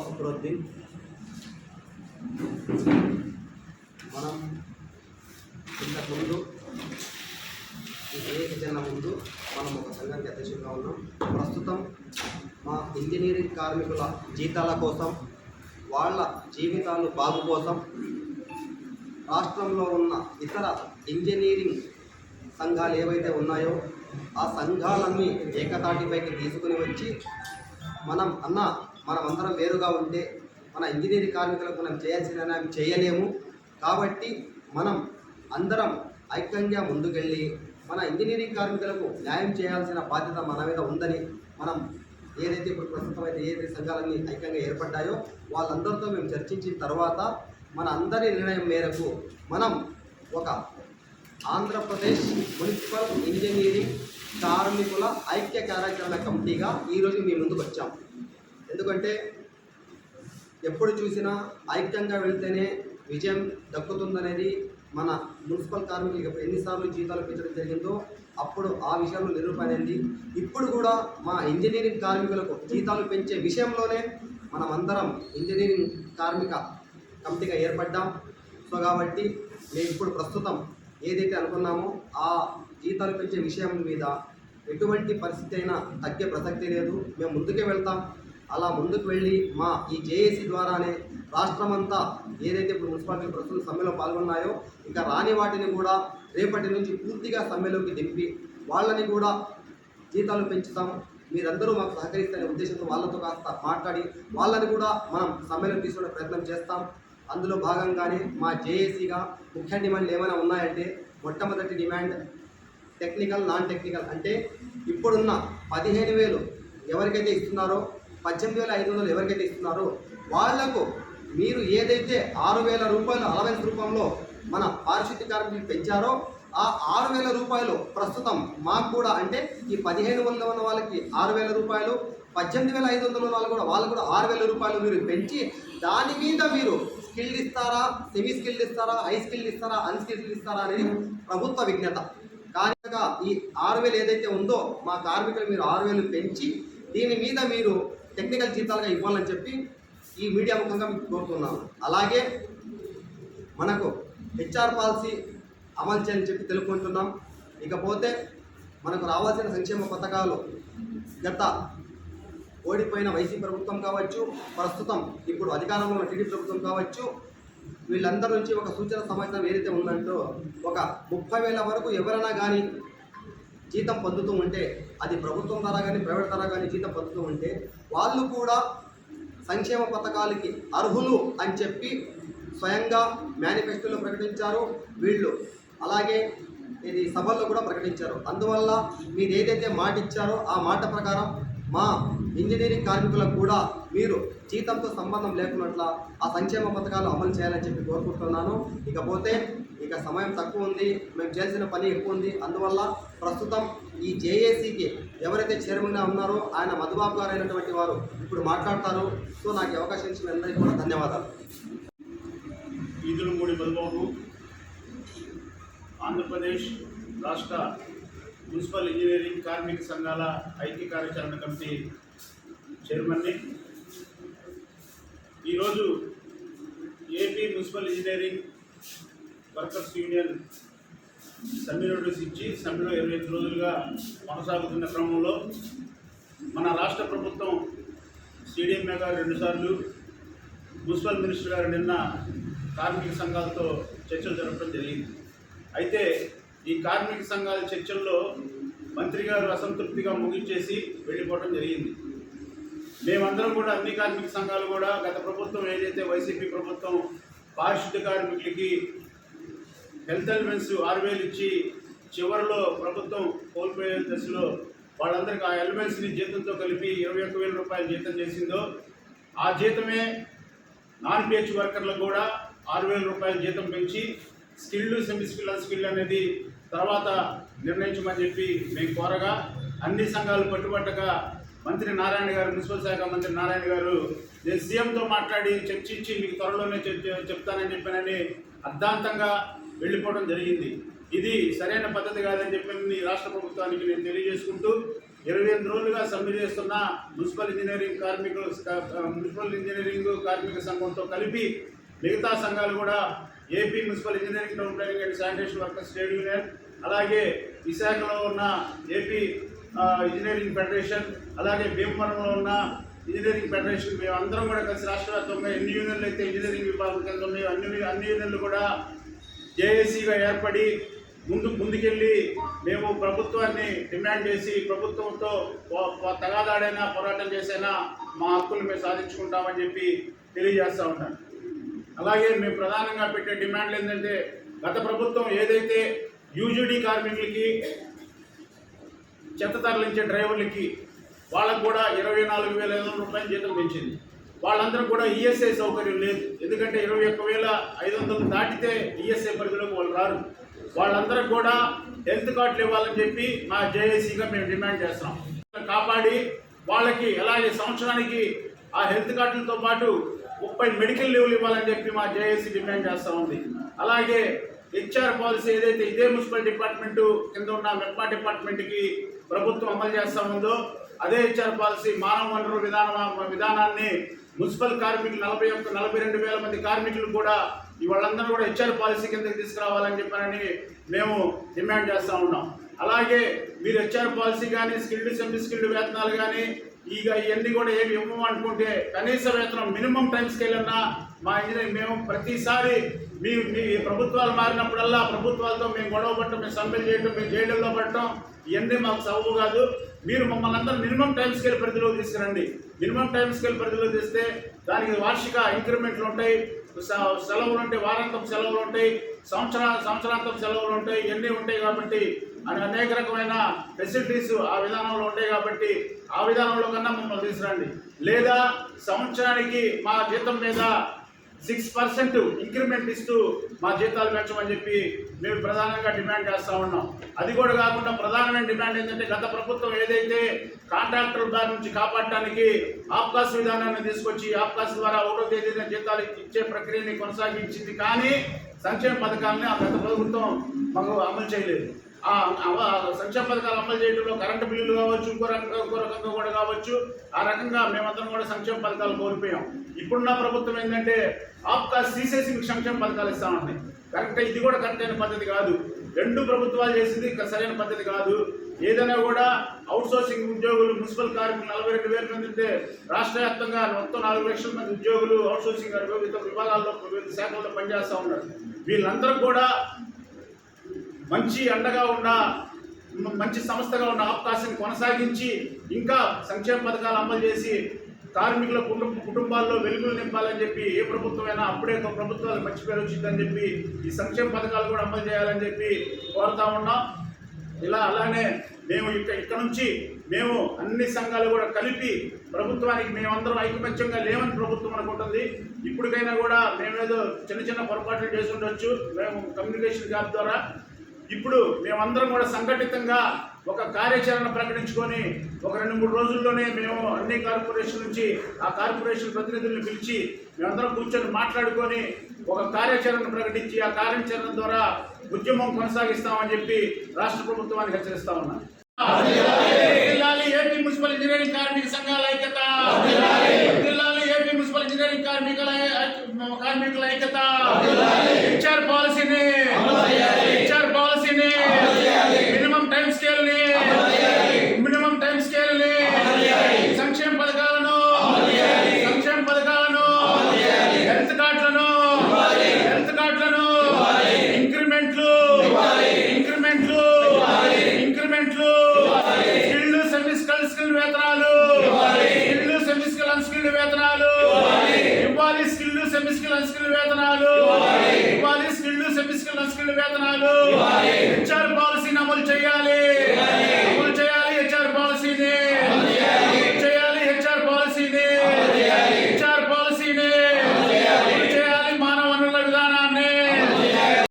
ఫక్రుద్దీన్ మనం ఇంతకుముందు ఈ ఏక జన ముందు మనం ఒక సంఘానికి అధ్యక్షులుగా ఉన్నాం. ప్రస్తుతం మా ఇంజనీరింగ్ కార్మికుల జీతాల కోసం వాళ్ళ జీవితాలు బాగు కోసం రాష్ట్రంలో ఉన్న ఇతర ఇంజనీరింగ్ సంఘాలు ఏవైతే ఉన్నాయో ఆ సంఘాలన్నీ ఏకతాటిపైకి తీసుకుని వచ్చి మనం అన్న మనమందరం వేరుగా ఉంటే మన ఇంజనీరింగ్ కార్మికులకు మనం చేయాల్సిన చేయలేము. కాబట్టి మనం అందరం ఐక్యంగా ముందుకెళ్ళి మన ఇంజనీరింగ్ కార్మికులకు న్యాయం చేయాల్సిన బాధ్యత మన మీద ఉందని మనం ఏదైతే ఇప్పుడు ప్రస్తుతం అయితే ఏదైతే సంఘాలన్నీ ఐక్యంగా ఏర్పడ్డాయో వాళ్ళందరితో మేము చర్చించిన తర్వాత మన అందరి నిర్ణయం మేరకు మనం ఒక ఆంధ్రప్రదేశ్ మున్సిపల్ ఇంజనీరింగ్ కార్మికుల ఐక్య కార్యాచరణ కమిటీగా ఈరోజు మీ ముందుకు వచ్చాం. ఎందుకంటే ఎప్పుడు చూసినా ఐక్యంగా వెళ్తేనే విజయం దక్కుతుందనేది మన మున్సిపల్ కార్మికులకు ఎన్నిసార్లు జీతాలు పెంచడం జరిగిందో అప్పుడు ఆ విషయంలో నిరూపణైంది. ఇప్పుడు కూడా మా ఇంజనీరింగ్ కార్మికులకు జీతాలు పెంచే విషయంలోనే మనమందరం ఇంజనీరింగ్ కార్మిక కమిటీగా ఏర్పడ్డాం. సో కాబట్టి మేము ఇప్పుడు ప్రస్తుతం ఏదైతే అనుకున్నామో ఆ జీతాలు పెంచే విషయం మీద ఎటువంటి పరిస్థితి అయినా తగ్గే ప్రసక్తి లేదు. మేము ముందుకే వెళ్తాం. అలా ముందుకు వెళ్ళి మా ఈ జేఏసీ ద్వారానే రాష్ట్రమంతా ఏదైతే ఇప్పుడు మున్సిపాలిటీ ప్రస్తుతం సమ్మెలో పాల్గొన్నాయో ఇంకా రాని వాటిని కూడా రేపటి నుంచి పూర్తిగా సమ్మెలోకి దింపి వాళ్ళని కూడా జీతాలు పెంచుతాం. మీరందరూ మాకు సహకరిస్తారనే ఉద్దేశంతో వాళ్ళతో కాస్త మాట్లాడి వాళ్ళని కూడా మనం సమ్మెలో తీసుకునే ప్రయత్నం చేస్తాం. అందులో భాగంగానే మా జేఏసీగా ముఖ్య డిమాండ్లు ఏమైనా ఉన్నాయంటే మొట్టమొదటి డిమాండ్ టెక్నికల్ నాన్ టెక్నికల్ అంటే ఇప్పుడున్న పదిహేను వేలు ఎవరికైతే ఇస్తున్నారో పద్దెనిమిది వేల ఐదు వందలు ఎవరికైతే ఇస్తున్నారో వాళ్ళకు మీరు ఏదైతే ఆరు వేల రూపాయలు అలవెన్స్ రూపంలో మన పారిశుద్ధ్య కార్మికులు పెంచారో ఆ ఆరు వేల రూపాయలు ప్రస్తుతం మాకు కూడా అంటే ఈ పదిహేను వందల ఉన్న వాళ్ళకి ఆరు వేల రూపాయలు పద్దెనిమిది వేల ఐదు వందల వాళ్ళు కూడా వాళ్ళు కూడా ఆరు వేల రూపాయలు మీరు పెంచి దాని మీద మీరు స్కిల్ ఇస్తారా సెమీ స్కిల్ ఇస్తారా హై స్కిల్ ఇస్తారా అన్స్కిల్ ఇస్తారా అనేది ప్రభుత్వ విజ్ఞత. కానీ ఈ ఆరు వేలు ఏదైతే ఉందో మా కార్మికులు మీరు ఆరు వేలు పెంచి దీని మీద మీరు టెక్నికల్ జీతాలుగా ఇవ్వాలని చెప్పి ఈ మీడియా ముఖంగా మీకు కోరుతున్నాను. అలాగే మనకు హెచ్ఆర్ పాలసీ అమలు చేయని చెప్పి తెలుపుకుంటున్నాం. ఇకపోతే మనకు రావాల్సిన సంక్షేమ పథకాలు గత ఓడిపోయిన వైసీపీ ప్రభుత్వం కావచ్చు ప్రస్తుతం ఇప్పుడు అధికారంలో ఉన్న టీడీ ప్రభుత్వం కావచ్చు వీళ్ళందరి నుంచి ఒక సూచన సమాచారం ఏదైతే ఉందంటో ఒక ముప్పై వేల వరకు ఎవరైనా కానీ జీతం పొందుతూ ఉంటే అది ప్రభుత్వం ద్వారా కానీ ప్రైవేట్ ద్వారా కానీ జీతం పొందుతూ ఉంటే వాళ్ళు కూడా సంక్షేమ పథకాలకి అర్హులు అని చెప్పి స్వయంగా మేనిఫెస్టోలో ప్రకటించారు. వీళ్ళు అలాగే ఇది సభల్లో కూడా ప్రకటించారు. అందువల్ల మీరు ఏదైతే మాట ఇచ్చారో ఆ మాట ప్రకారం మా ఇంజనీరింగ్ కార్మికులకు కూడా మీరు జీతంతో సంబంధం లేకున్నట్ల ఆ సంక్షేమ పథకాలు అమలు చేయాలని చెప్పి కోరుకుంటున్నాను. ఇకపోతే ఇక సమయం తక్కువ ఉంది మేము చేయాల్సిన పని ఎక్కువ ఉంది. అందువల్ల ప్రస్తుతం ఈ జేఏసీకి ఎవరైతే చైర్మన్గా ఉన్నారో ఆయన మధుబాబు గారు అయినటువంటి వారు ఇప్పుడు మాట్లాడతారు. సో నాకు అవకాశం ఇచ్చిన అందరికీ కూడా ధన్యవాదాలు. ఈదులమూడి మధుబాబు ఆంధ్రప్రదేశ్ రాష్ట్ర మున్సిపల్ ఇంజనీరింగ్ కార్మిక సంఘాల ఐక్య కార్యాచరణ కమిటీ చైర్మన్ని. ఈరోజు AP municipal engineering workers union సమ్మె నోటీస్ ఇచ్చి సమ్మెలో ఇరవై ఐదు రోజులుగా కొనసాగుతున్న క్రమంలో మన రాష్ట్ర ప్రభుత్వం సిడిఎంఏ గారు రెండుసార్లు మున్సిపల్ మినిస్టర్ గారు నిన్న కార్మిక సంఘాలతో చర్చలు జరపడం జరిగింది. అయితే ఈ కార్మిక సంఘాల చర్చల్లో మంత్రి గారు అసంతృప్తిగా ముగించేసి వెళ్ళిపోవడం జరిగింది. మేమందరం కూడా అన్ని కార్మిక సంఘాలు కూడా గత ప్రభుత్వం ఏదైతే వైసీపీ ప్రభుత్వం పారిశుద్ధ కార్మికులకి హెల్త్ ఎలిమెంట్స్ ఆరు వేలు ఇచ్చి చివరిలో ప్రభుత్వం కోల్పోయే దశలో వాళ్ళందరికీ ఆ ఎలిమెంట్స్ని జీతంతో కలిపి ఇరవై ఒక్క వేల రూపాయలు జీతం చేసిందో ఆ జీతమే నాన్ పిహెచ్ వర్కర్లకు కూడా ఆరు వేల రూపాయల జీతం పెంచి స్కిల్డ్ సెమీ స్కిల్ అన్స్కిల్ అనేది తర్వాత నిర్ణయించమని చెప్పి మేము కోరగా అన్ని సంఘాలు పట్టుబట్టగా మంత్రి నారాయణ గారు మున్సిపల్ శాఖ మంత్రి నారాయణ గారు నేను సీఎంతో మాట్లాడి చర్చించి మీకు త్వరలోనే చెప్తానని చెప్పానని అర్ధాంతంగా వెళ్ళిపోవడం జరిగింది. ఇది సరైన పద్ధతి కాదని చెప్పి ఈ రాష్ట్ర ప్రభుత్వానికి నేను తెలియజేసుకుంటూ ఇరవై ఎనిమిది రోజులుగా సమ్మె చేస్తున్న మున్సిపల్ ఇంజనీరింగ్ కార్మికులు మున్సిపల్ ఇంజనీరింగ్ కార్మిక సంఘంతో కలిపి మిగతా సంఘాలు కూడా AP municipal engineering town planning and sanitation workers trade union అలాగే విశాఖలో ఉన్న ఏపీ ఇంజనీరింగ్ ఫెడరేషన్ అలాగే భీమవరంలో ఉన్న ఇంజనీరింగ్ ఫెడరేషన్ మేము అందరం కూడా కలిసి రాష్ట్ర వ్యాప్తంగా ఎన్ని యూనియన్లు అయితే ఇంజనీరింగ్ విభాగం కింద ఉన్నాయో అన్ని అన్ని యూనియన్లు కూడా జేఏసీగా ఏర్పడి ముందు ముందుకెళ్ళి మేము ప్రభుత్వాన్ని డిమాండ్ చేసి ప్రభుత్వంతో తగాదాడైనా పోరాటం చేసైనా మా హక్కులు మేము సాధించుకుంటామని చెప్పి తెలియజేస్తూ ఉంటాను అలాగే మేము ప్రధానంగా పెట్టే డిమాండ్లు ఏంటంటే గత ప్రభుత్వం ఏదైతే యూజీడీ కార్మికులకి చెత్త తరలించే డ్రైవర్లకి వాళ్ళకు కూడా ఇరవై నాలుగు వేల ఐదు వందల రూపాయలు జీతం పెంచింది. వాళ్ళందరూ కూడా ఈఎస్ఐ సౌకర్యం లేదు. ఎందుకంటే ఇరవై ఒక్క వేల ఐదు వందలు దాటితే ఈఎస్ఐ పరిధిలోకి వాళ్ళు రారు. వాళ్ళందరూ కూడా హెల్త్ కార్డులు ఇవ్వాలని చెప్పి మా జేఏసీగా మేము డిమాండ్ చేస్తున్నాం. కాపాడి వాళ్ళకి అలాగే సంవత్సరానికి ఆ హెల్త్ కార్డులతో పాటు ముప్పై మెడికల్ లీవ్లు ఇవ్వాలని చెప్పి మా జేఏసీ డిమాండ్ చేస్తూ ఉంది. అలాగే హెచ్ఆర్ పాలసీ ఏదైతే ఇదే మున్సిపల్ డిపార్ట్మెంటు కింద ఉన్న మెప్పా డిపార్ట్మెంట్కి ప్రభుత్వం అమలు చేస్తా ఉందో అదే హెచ్ఆర్ పాలసీ మానవ వనరుల విధాన విధానాన్ని మున్సిపల్ కార్మికులు నలభై ఒక్క నలభై రెండు వేల మంది కార్మికులు కూడా వాళ్ళందరూ కూడా హెచ్ఆర్ పాలసీ కిందకి తీసుకురావాలని చెప్పారని మేము డిమాండ్ చేస్తూ ఉన్నాం. అలాగే మీరు హెచ్ఆర్ పాలసీ కానీ స్కిల్డ్ సెమీ స్కిల్డ్ వేతనాలు కానీ ఇక ఇవన్నీ కూడా ఏమి ఇవ్వము అనుకుంటే కనీస వేతనం మినిమం టైం స్కేల్ అన్నా మా ఇంజనీర్ మేము ప్రతిసారి మీ మీ ప్రభుత్వాలు మారినప్పుడల్లా ప్రభుత్వాలతో మేము గొడవ పడటం మేము సమ్మెలు చేయటం మేము జైళ్ళల్లో పడటం ఇవన్నీ మాకు సబబు కాదు. మీరు మమ్మల్ని అందరూ మినిమం టైం స్కేల్ పరిధిలో తీసుకురండి. మినిమం టైం స్కేల్ పరిధిలో తీస్తే దానికి వార్షిక ఇంక్రిమెంట్లు ఉంటాయి. స- సెలవులు ఉంటాయి వారాంతం సెలవులు ఉంటాయి సంవత్సర సంవత్సరాంతం సెలవులు ఉంటాయి ఇవన్నీ ఉంటాయి కాబట్టి అని అనేక రకమైన ఫెసిలిటీస్ ఆ విధానంలో ఉంటాయి కాబట్టి ఆ విధానంలో కన్నా మమ్మల్ని తీసుకురండి. లేదా సంవత్సరానికి మా జీతం మీద సిక్స్ పర్సెంట్ ఇంక్రిమెంట్ ఇస్తూ మా జీతాలు పెంచమని చెప్పి మేము ప్రధానంగా డిమాండ్ చేస్తా ఉన్నాం. అది కూడా కాకుండా ప్రధానమైన డిమాండ్ ఏంటంటే గత ప్రభుత్వం ఏదైతే కాంట్రాక్టర్ దారి నుంచి కాపాడటానికి ఆప్కాస్ విధానాన్ని తీసుకొచ్చి ఆప్కాస్ ద్వారా ఒకటో తేదీన జీతాలు ఇచ్చే ప్రక్రియని కొనసాగించింది కానీ సంక్షేమ పథకాన్ని ఆ గత ప్రభుత్వం మాకు అమలు చేయలేదు. సంక్షేమ పథకాలు అమలు చేయడంలో కరెంటు బిల్లులు కావచ్చు ఇంకో రకంగా ఇంకో రకంగా కూడా కావచ్చు ఆ రకంగా మేమందరం కూడా సంక్షేమ పథకాలు కోల్పోయాం. ఇప్పుడున్న ప్రభుత్వం ఏంటంటే ఆప్కాస్ సీసేసి మీకు సంక్షేమ పథకాలు ఇస్తామండి కరెక్ట్ ఇది కూడా కరెక్ట్ అయిన పద్ధతి కాదు. రెండు ప్రభుత్వాలు చేసింది సరైన పద్ధతి కాదు. ఏదైనా కూడా అవుట్సోర్సింగ్ ఉద్యోగులు మున్సిపల్ కార్మికులు నలభై రెండు వేల మంది ఉంటే రాష్ట్ర వ్యాప్తంగా మొత్తం నాలుగు లక్షల మంది ఉద్యోగులు అవుట్సోర్సింగ్ వివిధ విభాగాల్లో వివిధ శాఖల్లో పనిచేస్తూ ఉన్నారు. వీళ్ళందరూ కూడా మంచి అండగా ఉన్న మంచి సంస్థగా ఉన్న అవకాశం కొనసాగించి ఇంకా సంక్షేమ పథకాలు అమలు చేసి కార్మికుల కుటుంబ కుటుంబాల్లో వెలుగులు నింపాలని చెప్పి ఏ ప్రభుత్వమైనా అప్పుడే ఒక ప్రభుత్వాలు మంచి పేరు వచ్చిందని చెప్పి ఈ సంక్షేమ పథకాలు కూడా అమలు చేయాలని చెప్పి కోరుతా ఉన్నాం. ఇలా అలానే మేము ఇక్కడ ఇక్కడ నుంచి మేము అన్ని సంఘాలు కూడా కలిపి ప్రభుత్వానికి మేమందరం ఐకమత్యంగా లేవని ప్రభుత్వం అనుకుంటుంది. ఇప్పటికైనా కూడా మేమేదో చిన్న చిన్న పొరపాట్లు చేసి ఉండొచ్చు. మేము కమ్యూనికేషన్ గ్యాప్ ద్వారా ఇప్పుడు మేమందరం కూడా సంఘటితంగా ఒక కార్యాచరణ ప్రకటించుకొని ఒక రెండు మూడు రోజుల్లోనే మేము అన్ని కార్పొరేషన్ నుంచి ఆ కార్పొరేషన్ ప్రతినిధులను పిలిచి మేమందరం కూర్చొని మాట్లాడుకొని ఒక కార్యాచరణ ప్రకటించి ఆ కార్యాచరణ ద్వారా ఉద్యమం కొనసాగిస్తామని చెప్పి రాష్ట్ర ప్రభుత్వానికి హెచ్చరిస్తా ఉన్నాం. జిల్లాలి ఏపీ మున్సిపల్ ఇంజనీరింగ్ కార్మిక సంఘాల ఐక్యత స్కిల్ వేతనాలు. ఇవ్వాలి. స్కిల్ సెమీ స్కిల్ వేతనాలు. హెచ్ఆర్ పాలసీని అమలు చేయాలి.